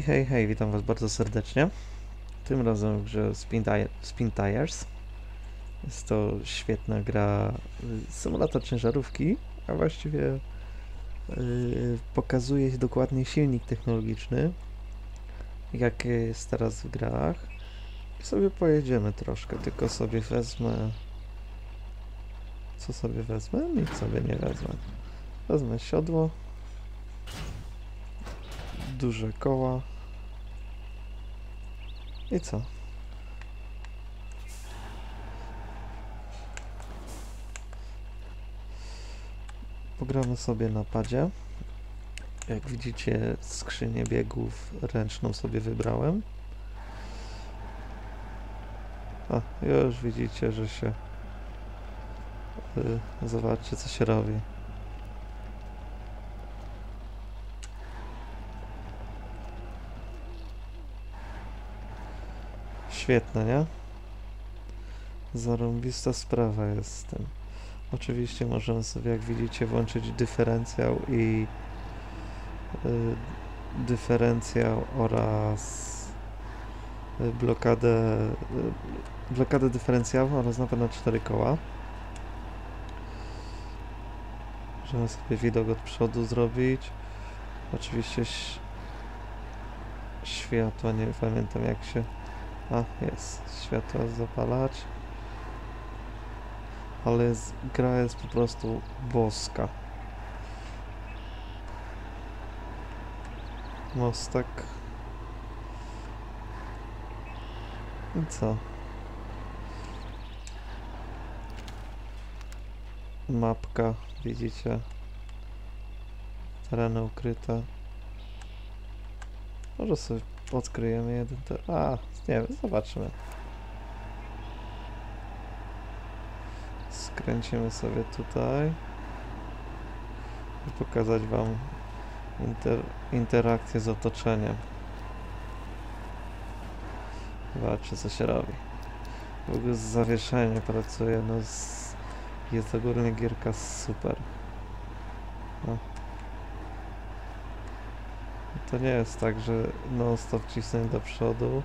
Hej, hej, hej, witam was bardzo serdecznie. Tym razem w grze Spin, Spin Tires. Jest to świetna gra, y, symulator ciężarówki, a właściwie yy, pokazuje dokładnie silnik technologiczny, jaki jest teraz w grach. I sobie pojedziemy troszkę, tylko sobie wezmę... Co sobie wezmę? Nic sobie nie wezmę. Wezmę siodło duże koła. I co? Pogramy sobie na padzie. Jak widzicie, skrzynię biegów ręczną sobie wybrałem. A, już widzicie, że się... Yy, zobaczcie, co się robi. Świetne, nie? Zarąbista sprawa jest z tym. Oczywiście możemy sobie, jak widzicie, włączyć dyferencjał i y, dyferencjał oraz y, blokadę y, blokadę dyferencjału oraz napęd na cztery koła. Możemy sobie widok od przodu zrobić. Oczywiście światła, nie pamiętam jak się a, jest. Światła zapalać. Ale jest, gra jest po prostu boska. Mostek. I co? Mapka, widzicie? Tereny ukryte. Może sobie odkryjemy jeden te... A, nie wiem, zobaczymy. Skręcimy sobie tutaj. I pokazać Wam inter, interakcję z otoczeniem. Zobaczcie co się robi. W ogóle z zawieszeniem pracuje, no z... jest ogólnie gierka super. No. To nie jest tak, że non stop cisnąć do przodu,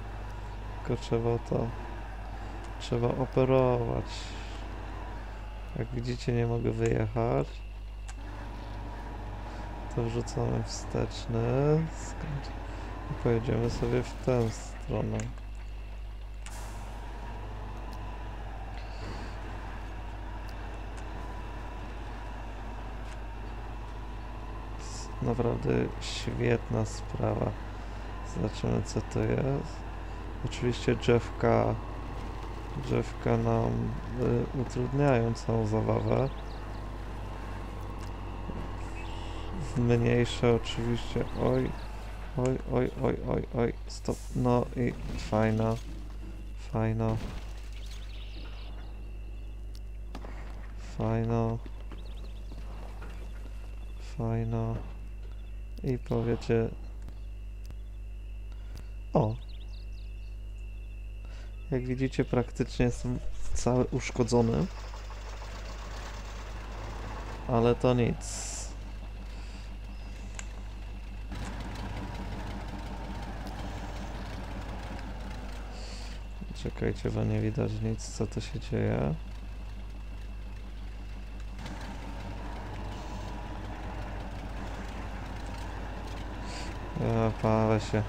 tylko trzeba to, trzeba operować. Jak widzicie nie mogę wyjechać. To wrzucamy wsteczny, i pojedziemy sobie w tę stronę. Naprawdę świetna sprawa. Zobaczymy co to jest. Oczywiście drzewka, drzewka nam y, utrudniają całą zabawę. Mniejsze oczywiście. Oj, oj, oj, oj, oj, oj, stop. No i fajna, fajna. Fajno. Fajno. I powiecie... O! Jak widzicie, praktycznie jestem cały uszkodzony. Ale to nic. Czekajcie, bo nie widać nic, co tu się dzieje. Ja się.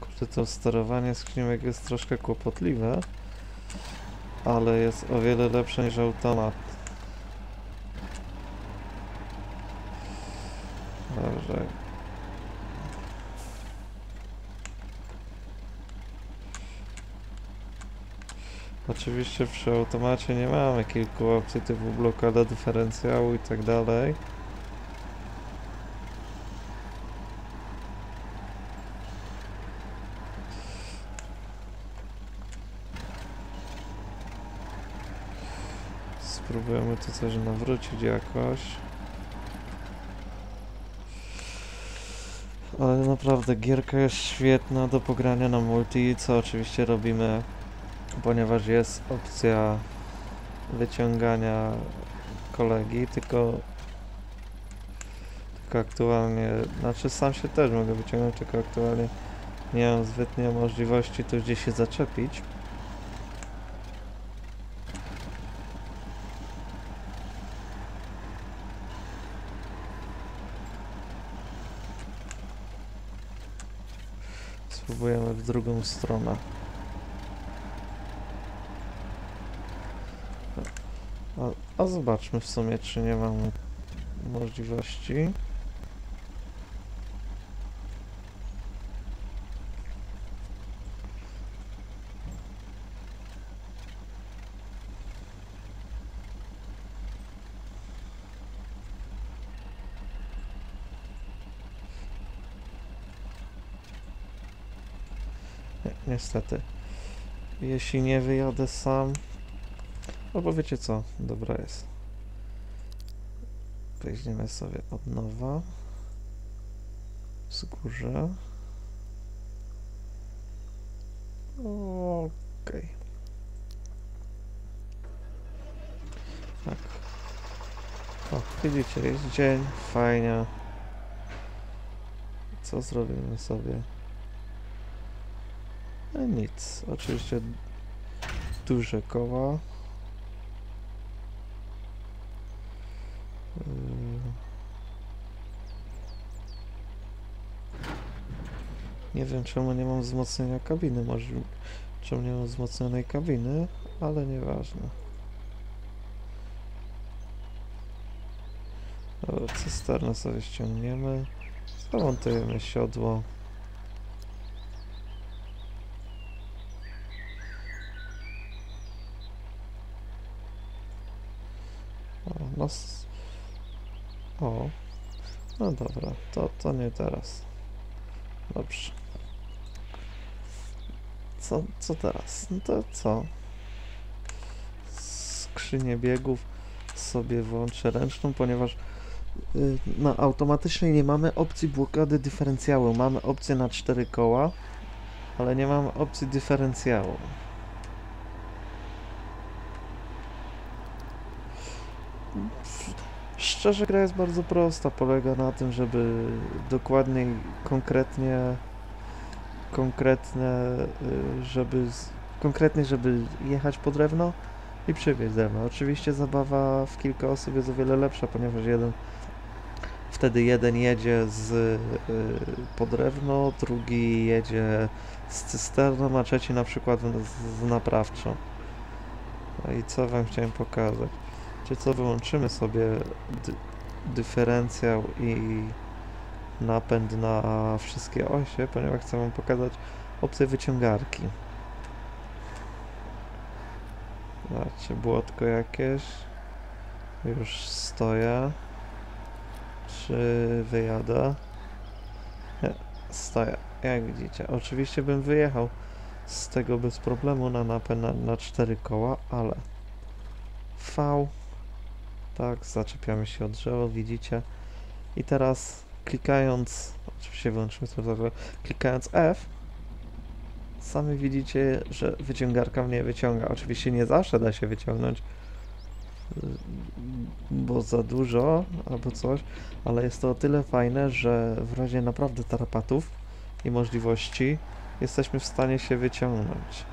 Kurde, to sterowanie skrzynek jest troszkę kłopotliwe, ale jest o wiele lepsze niż automat. Dobrze. Oczywiście przy automacie nie mamy kilku opcji typu blokada dyferencjału i tak dalej. Tu coś nawrócić jakoś. Ale naprawdę gierka jest świetna do pogrania na multi, co oczywiście robimy, ponieważ jest opcja wyciągania kolegi, tylko tylko aktualnie, znaczy sam się też mogę wyciągnąć, tylko aktualnie nie mam zbytnio możliwości tu gdzieś się zaczepić. Spróbujemy w drugą stronę. A, a zobaczmy w sumie, czy nie mamy możliwości. Niestety. Jeśli nie wyjadę sam, albo wiecie co, dobra jest. Weźmiemy sobie od nowa. Wzgórze. Okej. Tak. O, widzicie, jest dzień, fajnie. Co zrobimy sobie? No nic, oczywiście duże koła. Yy. Nie wiem czemu nie mam wzmocnienia kabiny, może czemu nie mam wzmocnionej kabiny, ale nieważne. Dobra, cysternę sobie ściągniemy, zamontujemy siodło. O, no, s- o, no dobra, to, to nie teraz. Dobrze. Co, co teraz? No to co? Skrzynię biegów sobie włączę ręczną, ponieważ y, na automatycznej nie mamy opcji blokady dyferencjału. Mamy opcję na cztery koła, ale nie mamy opcji dyferencjału. Szczerze gra jest bardzo prosta, polega na tym, żeby dokładniej, konkretnie, konkretne, y, żeby, z- konkretnie, żeby jechać po drewno i przywieźć drewno. Oczywiście zabawa w kilka osób jest o wiele lepsza, ponieważ jeden, wtedy jeden jedzie z, y, po drewno, drugi jedzie z cysterną, a trzeci na przykład w- z naprawczą. No i co wam chciałem pokazać? Czy co, wyłączymy sobie dy dyferencjał i napęd na wszystkie osie, ponieważ chcę wam pokazać opcję wyciągarki. Zobaczcie, błotko jakieś. Już stoję. Czy wyjadę? Nie, stoję. Jak widzicie. Oczywiście bym wyjechał z tego bez problemu na napęd na, na cztery koła, ale V tak, zaczepiamy się od drzewa, widzicie. I teraz klikając, oczywiście wyłączymy sobie klikając F, sami widzicie, że wyciągarka mnie wyciąga. Oczywiście nie zawsze da się wyciągnąć, y, bo za dużo albo coś, ale jest to o tyle fajne, że w razie naprawdę tarapatów i możliwości jesteśmy w stanie się wyciągnąć.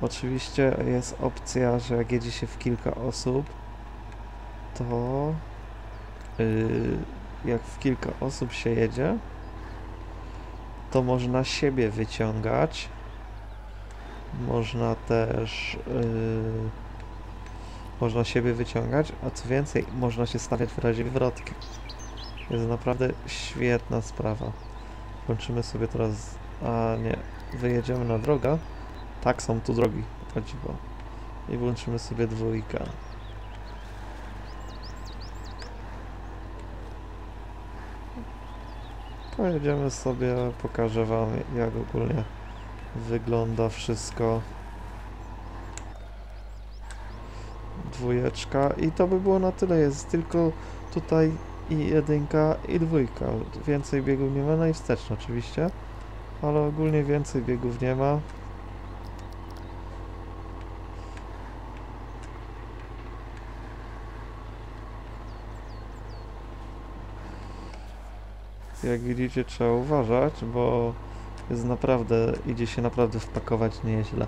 Oczywiście jest opcja, że jak jedzie się w kilka osób, to yy, jak w kilka osób się jedzie, to można siebie wyciągać. Można też yy, można siebie wyciągać, a co więcej, można się stawiać w razie wywrotki. Jest naprawdę świetna sprawa. Włączymy sobie teraz, a nie, wyjedziemy na drogę. Tak, są tu drogi, o dziwo. I włączymy sobie dwójkę. Pojedziemy sobie, pokażę wam jak ogólnie wygląda wszystko. Dwójeczka i to by było na tyle, jest tylko tutaj i jedynka i dwójka. Więcej biegów nie ma, no i wsteczna oczywiście, ale ogólnie więcej biegów nie ma. Jak widzicie trzeba uważać, bo jest naprawdę, idzie się naprawdę wpakować nieźle.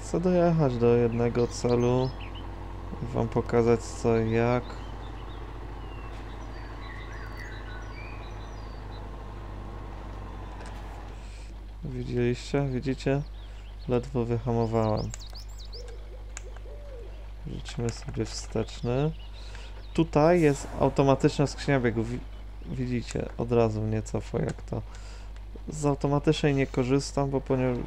Chcę dojechać do jednego celu i wam pokazać co i jak. Widzieliście? Widzicie? Ledwo wyhamowałem. Życzymy sobie wsteczny. Tutaj jest automatyczna skrzynia biegów. Wi- Widzicie, od razu mnie cofa jak to. Z automatycznej nie korzystam, bo ponieważ,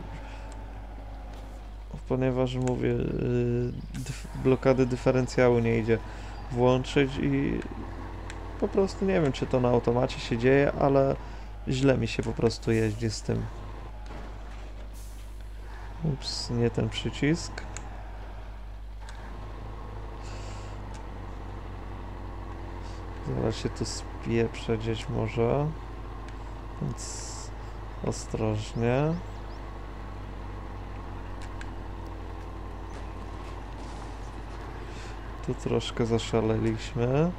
ponieważ mówię, yy, dyf blokady dyferencjału nie idzie włączyć i po prostu nie wiem, czy to na automacie się dzieje, ale źle mi się po prostu jeździ z tym. Ups, nie ten przycisk. Zaraz się tu spieprze gdzieś może. Więc ostrożnie. Tu troszkę zaszaleliśmy.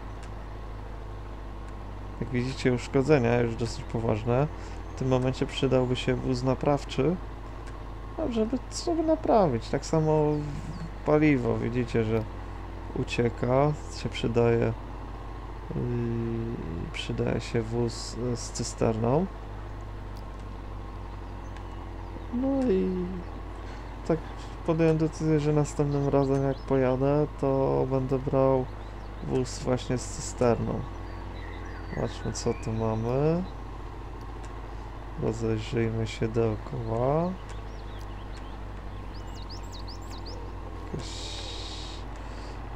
Jak widzicie uszkodzenia już dosyć poważne. W tym momencie przydałby się wóz naprawczy. a Żeby sobie naprawić. Tak samo paliwo. Widzicie, że ucieka. Się przydaje Przydaje się wóz z cysterną. No i tak podjąłem decyzję, że następnym razem jak pojadę, to będę brał wóz właśnie z cysterną. Zobaczmy co tu mamy. Rozejrzyjmy się dookoła.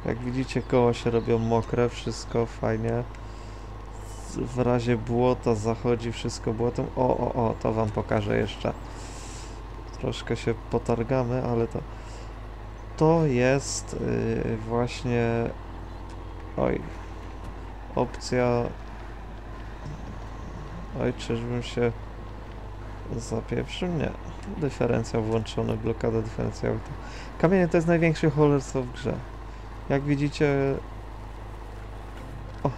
Jak widzicie koła się robią mokre, wszystko fajnie. W razie błota zachodzi wszystko błotem. O, o, o, to wam pokażę jeszcze. Troszkę się potargamy, ale to... To jest yy, właśnie... Oj. Opcja... Oj, czyżbym się zapieprzył? Nie. Dyferencjał włączony, blokada dyferencjału. Kamienie to jest największy cholerstwo w grze. Jak widzicie, o,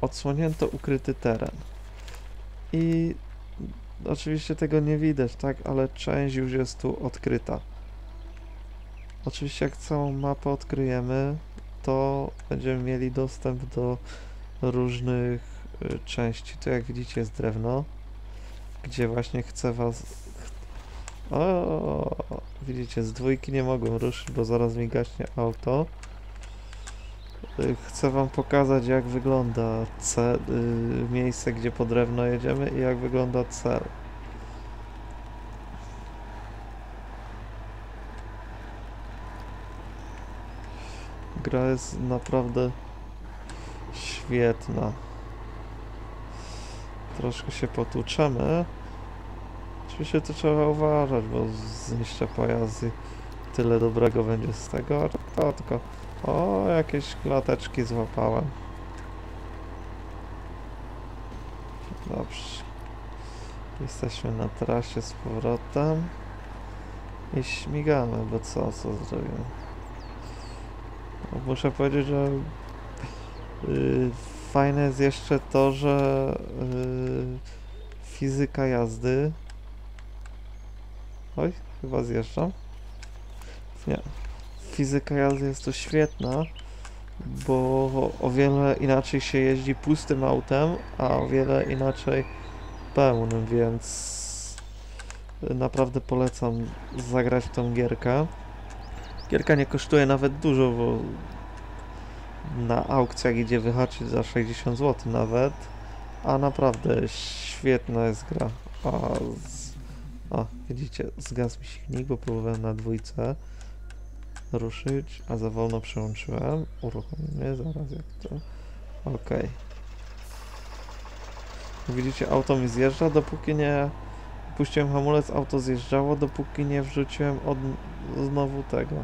odsłonięto ukryty teren. I oczywiście tego nie widać, tak, ale część już jest tu odkryta. Oczywiście jak całą mapę odkryjemy, to będziemy mieli dostęp do różnych y, części. Tu jak widzicie jest drewno, gdzie właśnie chcę was... O, widzicie, z dwójki nie mogłem ruszyć, bo zaraz mi gaśnie auto. Y, Chcę wam pokazać jak wygląda cel, y, miejsce, gdzie po drewno jedziemy i jak wygląda cel. Gra jest naprawdę świetna. Troszkę się potłuczemy. Oczywiście to trzeba uważać, bo zniszczę pojazd i tyle dobrego będzie z tego. a To tylko... O, jakieś klateczki złapałem. Dobrze. Jesteśmy na trasie z powrotem. I śmigamy, bo co, co zrobimy? No, Muszę powiedzieć, że yy, fajne jest jeszcze to, że yy, fizyka jazdy Oj, chyba zjeżdżam. Nie. Fizyka jazdy jest tu świetna, bo o wiele inaczej się jeździ pustym autem, a o wiele inaczej pełnym, więc naprawdę polecam zagrać w tą gierkę. Gierka nie kosztuje nawet dużo, bo na aukcjach idzie wyhaczyć za 60 zł nawet, a naprawdę świetna jest gra. A o, widzicie, zgasł mi silnik, bo próbowałem na dwójce ruszyć, a za wolno przełączyłem. Uruchomimy zaraz jak to. Okej. Widzicie, auto mi zjeżdża, dopóki nie puściłem hamulec, auto zjeżdżało, dopóki nie wrzuciłem od znowu tego.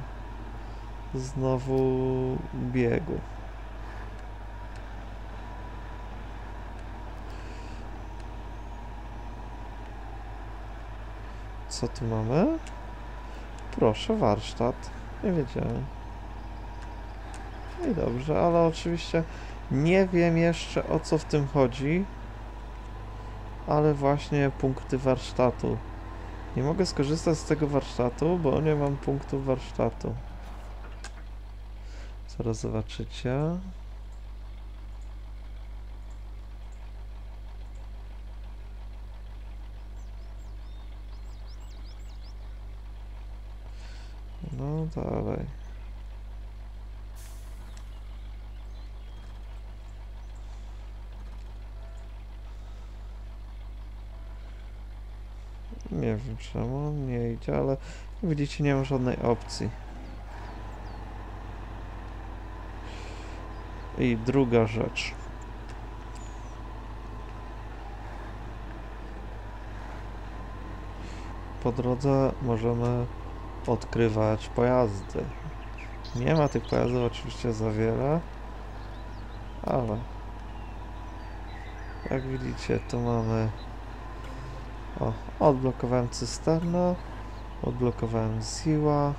Znowu biegu. Co tu mamy? Proszę, warsztat. Nie wiedziałem. No i dobrze, ale oczywiście nie wiem jeszcze o co w tym chodzi. Ale właśnie punkty warsztatu. Nie mogę skorzystać z tego warsztatu, bo nie mam punktów warsztatu. Zaraz zobaczycie. No dalej. Nie wiem czemu on nie idzie, ale widzicie nie ma żadnej opcji. I druga rzecz. Po drodze możemy odkrywać pojazdy. Nie ma tych pojazdów oczywiście za wiele, ale jak widzicie, tu mamy. O, odblokowałem cysternę, odblokowałem Ziła.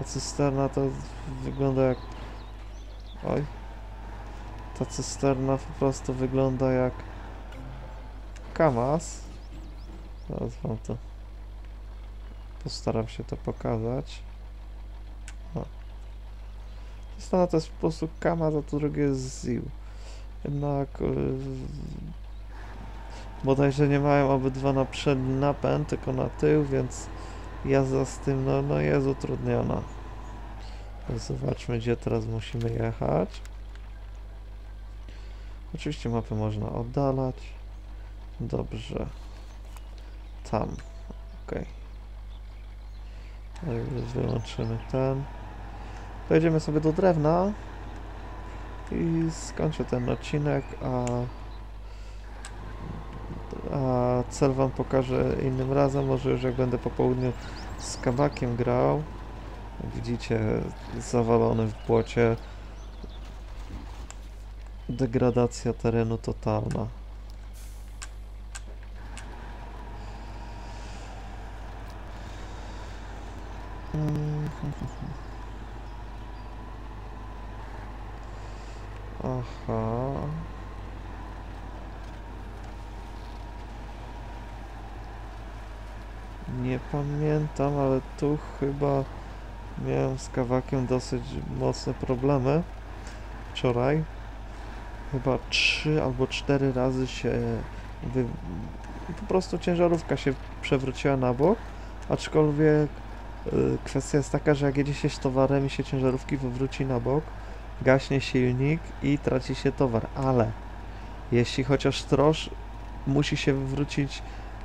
A cysterna to wygląda jak. Oj. Ta cysterna po prostu wygląda jak. Kamaz. Zaraz wam to. Postaram się to pokazać. O. Cysterna to jest po prostu Kamaz, a to drugie jest Ził. Jednak. Yy, bodajże nie mają obydwa na przedni napęd, tylko na tył, więc jazda z tym no, no jest utrudniona. Zobaczmy, gdzie teraz musimy jechać. Oczywiście mapę można oddalać. Dobrze. Tam. Ok. Wyłączymy ten. Pojedziemy sobie do drewna i skończę ten odcinek, a a cel wam pokażę innym razem, może już jak będę po południu z kabakiem grał. Widzicie, zawalony w błocie. Degradacja terenu totalna. Aha. Nie pamiętam, ale tu chyba miałem z kawakiem dosyć mocne problemy wczoraj. Chyba trzy albo cztery razy się wy... po prostu ciężarówka się przewróciła na bok, aczkolwiek kwestia jest taka, że jak jedzie się z towarem i się ciężarówki wywróci na bok, gaśnie silnik i traci się towar, ale jeśli chociaż trosz musi się wywrócić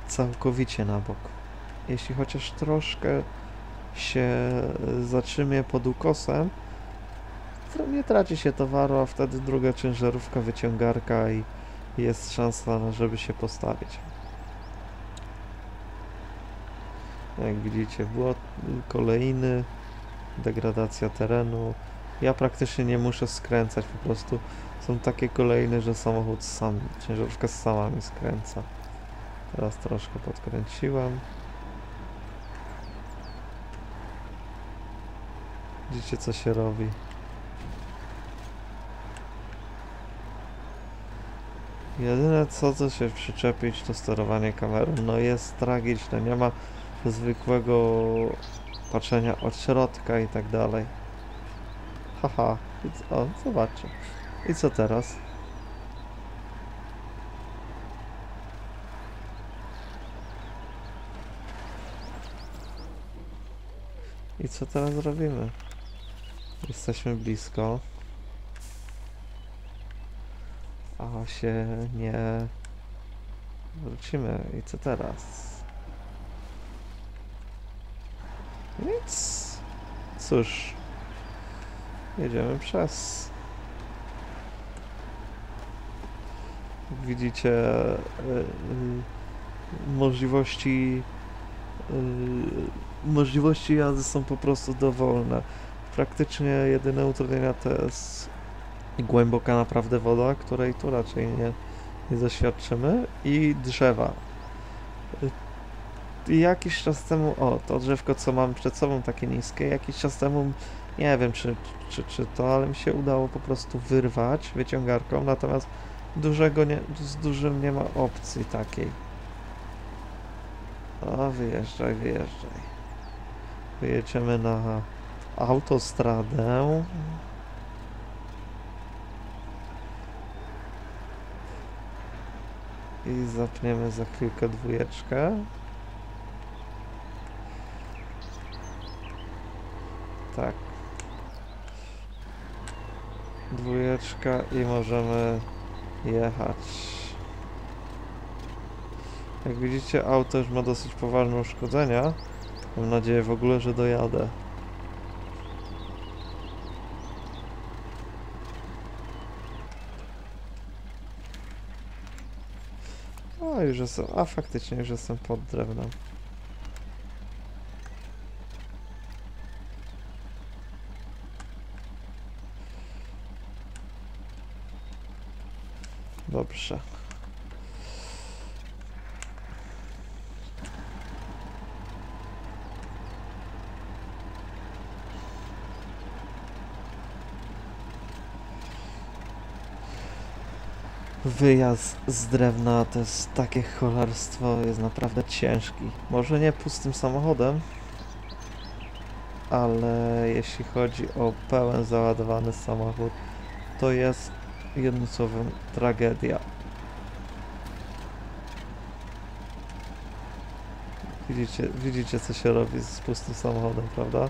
całkowicie na bok jeśli chociaż troszkę się zatrzymie pod ukosem, nie traci się towaru, a wtedy druga ciężarówka, wyciągarka i jest szansa, żeby się postawić. Jak widzicie, błot, kolejny, degradacja terenu. Ja praktycznie nie muszę skręcać, po prostu są takie kolejne, że samochód sam, ciężarówka sama mi skręca. Teraz troszkę podkręciłem. Widzicie co się robi. Jedyne co co się przyczepić to sterowanie kamerą. No jest tragiczne, nie ma zwykłego patrzenia od środka i tak dalej. Haha, I o, zobaczcie. I co teraz? I co teraz robimy? Jesteśmy blisko. A się nie wrócimy. I co teraz? Nic. Cóż. Jedziemy przez. Widzicie, y, y, możliwości y, możliwości jazdy są po prostu dowolne. Praktycznie jedyne utrudnienia to jest głęboka naprawdę woda, której tu raczej nie, nie doświadczymy i drzewa. Jakiś czas temu, o to drzewko co mam przed sobą takie niskie, jakiś czas temu Nie wiem, czy, czy, czy to, ale mi się udało po prostu wyrwać wyciągarką, natomiast dużego nie, z dużym nie ma opcji takiej. O, wyjeżdżaj, wyjeżdżaj. Wyjedziemy na autostradę. I zapniemy za chwilkę dwójeczkę. Tak. Dwójeczka i możemy jechać. Jak widzicie, auto już ma dosyć poważne uszkodzenia. Mam nadzieję w ogóle, że dojadę. O, już jestem. A faktycznie już jestem pod drewnem. Dobrze. Wyjazd z drewna to jest takie cholerstwo, jest naprawdę ciężki. Może nie pustym samochodem, ale jeśli chodzi o pełen załadowany samochód, to jest jednym słowem tragedia. Widzicie, widzicie co się robi z pustym samochodem, prawda?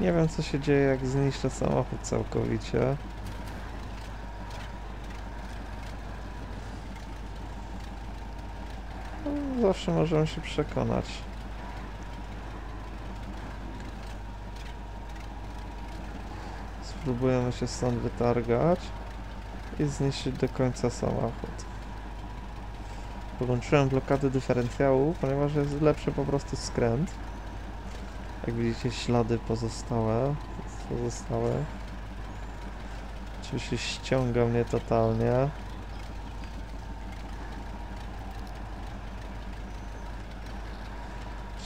Nie wiem co się dzieje jak zniszczę samochód całkowicie. No, Zawsze możemy się przekonać. Spróbujemy się stąd wytargać i zniszczyć do końca samochód. Podłączyłem blokadę dyferencjału, ponieważ jest lepszy po prostu skręt. Jak widzicie ślady pozostałe, pozostałe. Oczywiście ściąga mnie totalnie.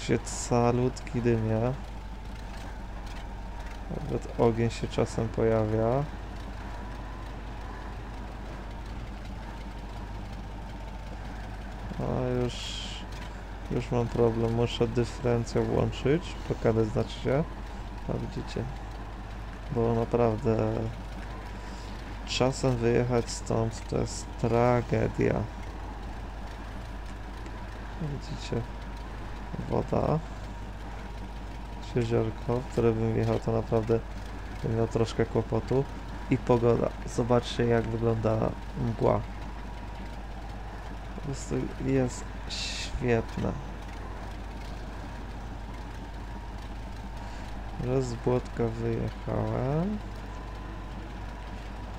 Się calutki dymie. Nawet ogień się czasem pojawia. A już, już mam problem, muszę dyferencję włączyć, blokadę znaczy się. A widzicie, bo naprawdę czasem wyjechać stąd to jest tragedia. Widzicie, woda, jeziorko, w które bym wjechał, to naprawdę bym miał troszkę kłopotu. I pogoda. Zobaczcie, jak wygląda mgła. Po prostu jest świetna. Że z Błotka wyjechałem.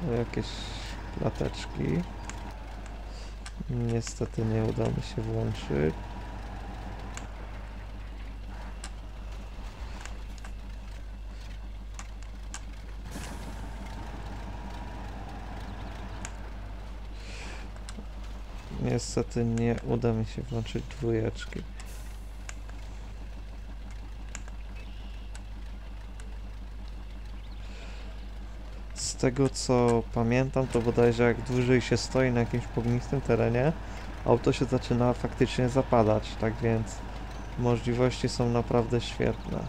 O, jakieś lateczki. Niestety nie uda mi się włączyć. Niestety nie uda mi się włączyć dwójeczki. Z tego co pamiętam, to bodajże jak dłużej się stoi na jakimś pognistym terenie, auto się zaczyna faktycznie zapadać, tak więc możliwości są naprawdę świetne.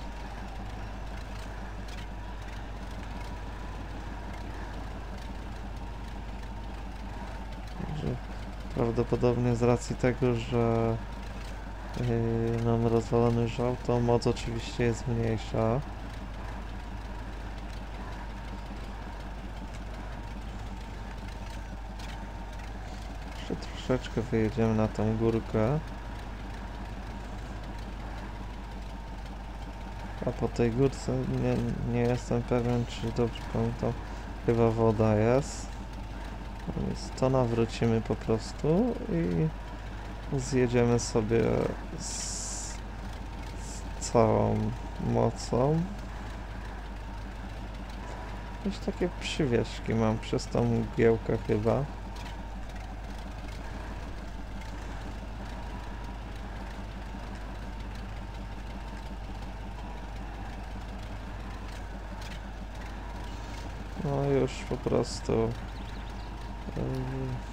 Prawdopodobnie z racji tego, że yy, mam rozwalony już auto, moc oczywiście jest mniejsza. Jeszcze troszeczkę wyjedziemy na tą górkę. A po tej górce nie, nie jestem pewien, czy dobrze pamiętam, chyba woda jest. Więc to nawrócimy po prostu i zjedziemy sobie z, z całą mocą. Jakieś takie przywieszki mam przez tą mgiełkę chyba. No już po prostu Yy,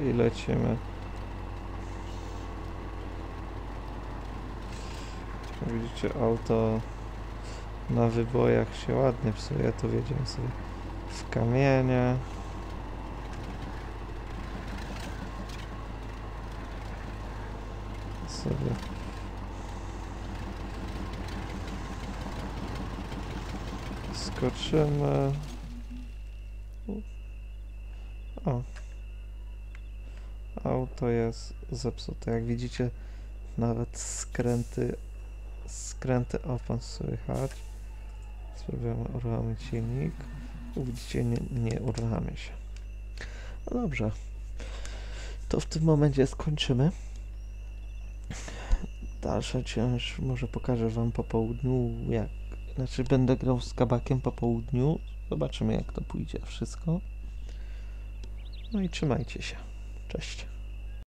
I lecimy. Widzicie, auto na wybojach się ładnie psuje. Tu wjedziemy sobie w kamienie. Sobie skoczymy. O. Auto jest zepsute. Jak widzicie, nawet skręty, skręty opon słychać. Spróbujemy, urwamy silnik. Widzicie, nie, nie urwamy się. No dobrze. To w tym momencie skończymy. Dalsza część może pokażę wam po południu, jak... Znaczy będę grał z kabakiem po południu. Zobaczymy jak to pójdzie wszystko. No i trzymajcie się. Cześć.